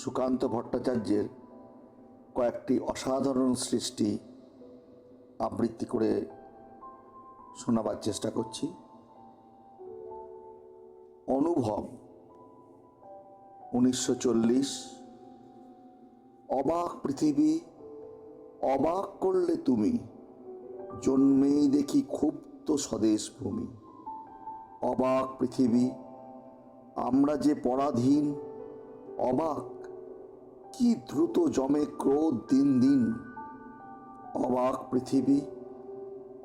সুকান্ত ভট্টাচার্যের কয়েকটি অসাধারণ সৃষ্টি আবৃত্তি করে শোনাবার চেষ্টা করছি। অনুভব, উনিশশো চল্লিশ। অবাক পৃথিবী, অবাক করলে তুমি। জন্মেই দেখি ক্ষুব্ধ স্বদেশ ভূমি। অবাক পৃথিবী, আমরা যে পরাধীন, অবাক কি দ্রুত জমে ক্রোধ দিন দিন? অবাক পৃথিবী,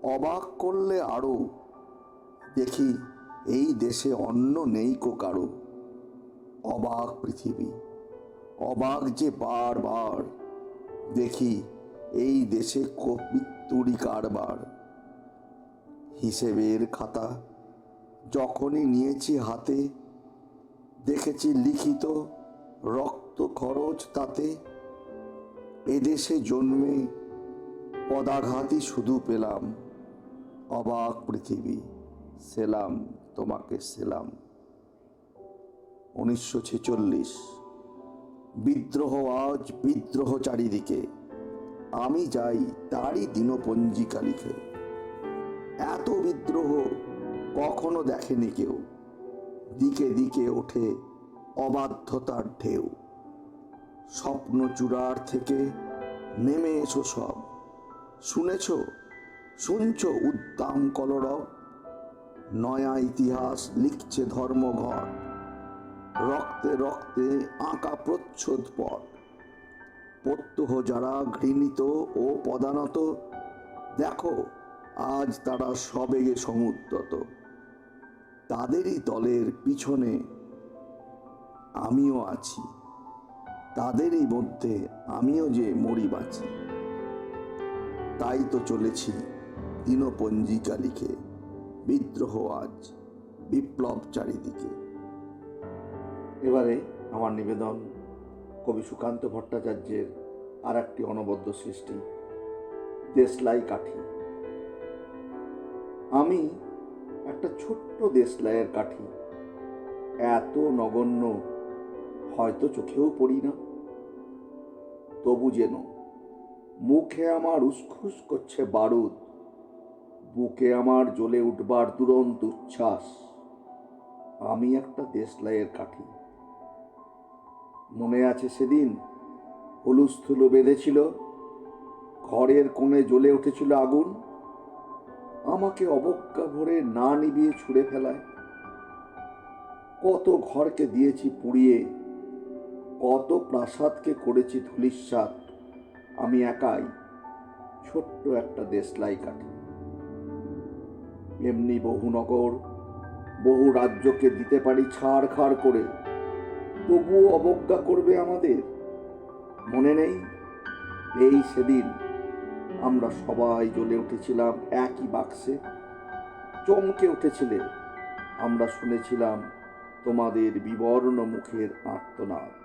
অবাক করলে আরও। দেখি, এই দেশে অন্য নেই কো কারও। অবাক পৃথিবী, অবাক যে বারবার। দেখি, এই দেশে মৃত্যুরই কারবার। হিসেবের খাতা যখনই নিয়েছি হাতে, দেখেছি লিখিত রক্ত খরচ তাতে এদেশে জন্মে পদাঘাতই শুধু পেলাম। অবাক পৃথিবী, সেলাম, তোমাকে সেলাম। উনিশশো ছেচল্লিশ, বিদ্রোহ আজ বিদ্রোহ চারিদিকে। আমি যাই তারই দিনপঞ্জিকা লিখে। এত বিদ্রোহ কখনো দেখেনি কেউ। দিকে দিকে ওঠে অবাধ্যতার ঢেউ। স্বপ্ন চূড়ার থেকে নেমে এসো সব। শুনেছ? শুনছ উদ্দাম কলরব? নয়া ইতিহাস লিখছে ধর্মঘট। রক্তে রক্তে আঁকা প্রচ্ছদ পট। প্রত্যহ যারা ঘৃণিত ও পদানত, দেখো আজ তারা সবেগে সমুদ্রত। তাদেরই দলের পিছনে আমিও আছি। তাদেরই মধ্যে আমিও যে মরি বাঁচি। তাই তো চলেছি দিনপঞ্জিকা লিখে, বিদ্রোহ আজ বিপ্লব চারিদিকে এবারে আমার নিবেদন, কবি সুকান্ত ভট্টাচার্যের আর একটি অনবদ্য সৃষ্টি, দেশলাই কাঠি। আমি একটা ছোট্ট দেশলাইয়ের কাঠি, এত নগণ্য হয়তো চোখেও পড়ি না। তবু যেন মুখে আমার উসখুস করছে বারুদ, বুকে আমার জ্বলে উঠবার দুরন্ত উচ্ছ্বাস। আমি একটা দেশলাইয়ের কাঠি। মনে আছে সেদিন হুলুস্থুলু বেঁধেছিল, ঘরের কোণে জ্বলে উঠেছিল আগুন। আমাকে অবজ্ঞা ভরে না নিবিয়ে ছুঁড়ে ফেলায়। কত ঘরকে দিয়েছি পুড়িয়ে কত প্রাসাদকে করেছি ধুলিস্বাদ আমি একাই ছোট্ট একটা দেশলাই কাঠি। এমনি বহু নগর, বহু রাজ্যকে দিতে পারি ছাড় খাড় করে। তবুও অবজ্ঞা করবে আমাদের? মনে নেই? এই সেদিন আমরা সবাই জ্বলে উঠেছিলাম একই বাক্সে। চমকে উঠেছিলে। আমরা শুনেছিলাম তোমাদের বিবর্ণ মুখের আর্তনাদ।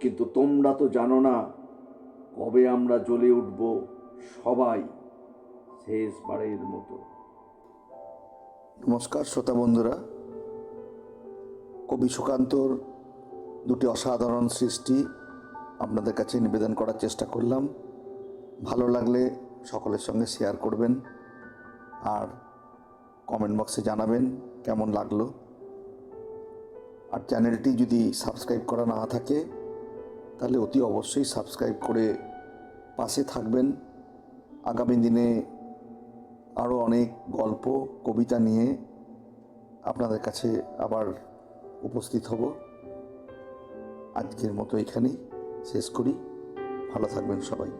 কিন্তু তোমরা তো জানো না কবে আমরা জ্বলে উঠব সবাই শেষবারের মতো। নমস্কার শ্রোতা বন্ধুরা। কবি সুকান্তর দুটি অসাধারণ সৃষ্টি আপনাদের কাছে নিবেদন করার চেষ্টা করলাম। ভালো লাগলে সকলের সঙ্গে শেয়ার করবেন আর কমেন্ট বক্সে জানাবেন কেমন লাগল। আর চ্যানেলটি যদি সাবস্ক্রাইব করা না থাকে তাহলে অতি অবশ্যই সাবস্ক্রাইব করে পাশে থাকবেন। আগামী দিনে আরও অনেক গল্প, কবিতা নিয়ে আপনাদের কাছে আবার উপস্থিত হব। আজকের মতো এখানেই শেষ করি। ভালো থাকবেন সবাই।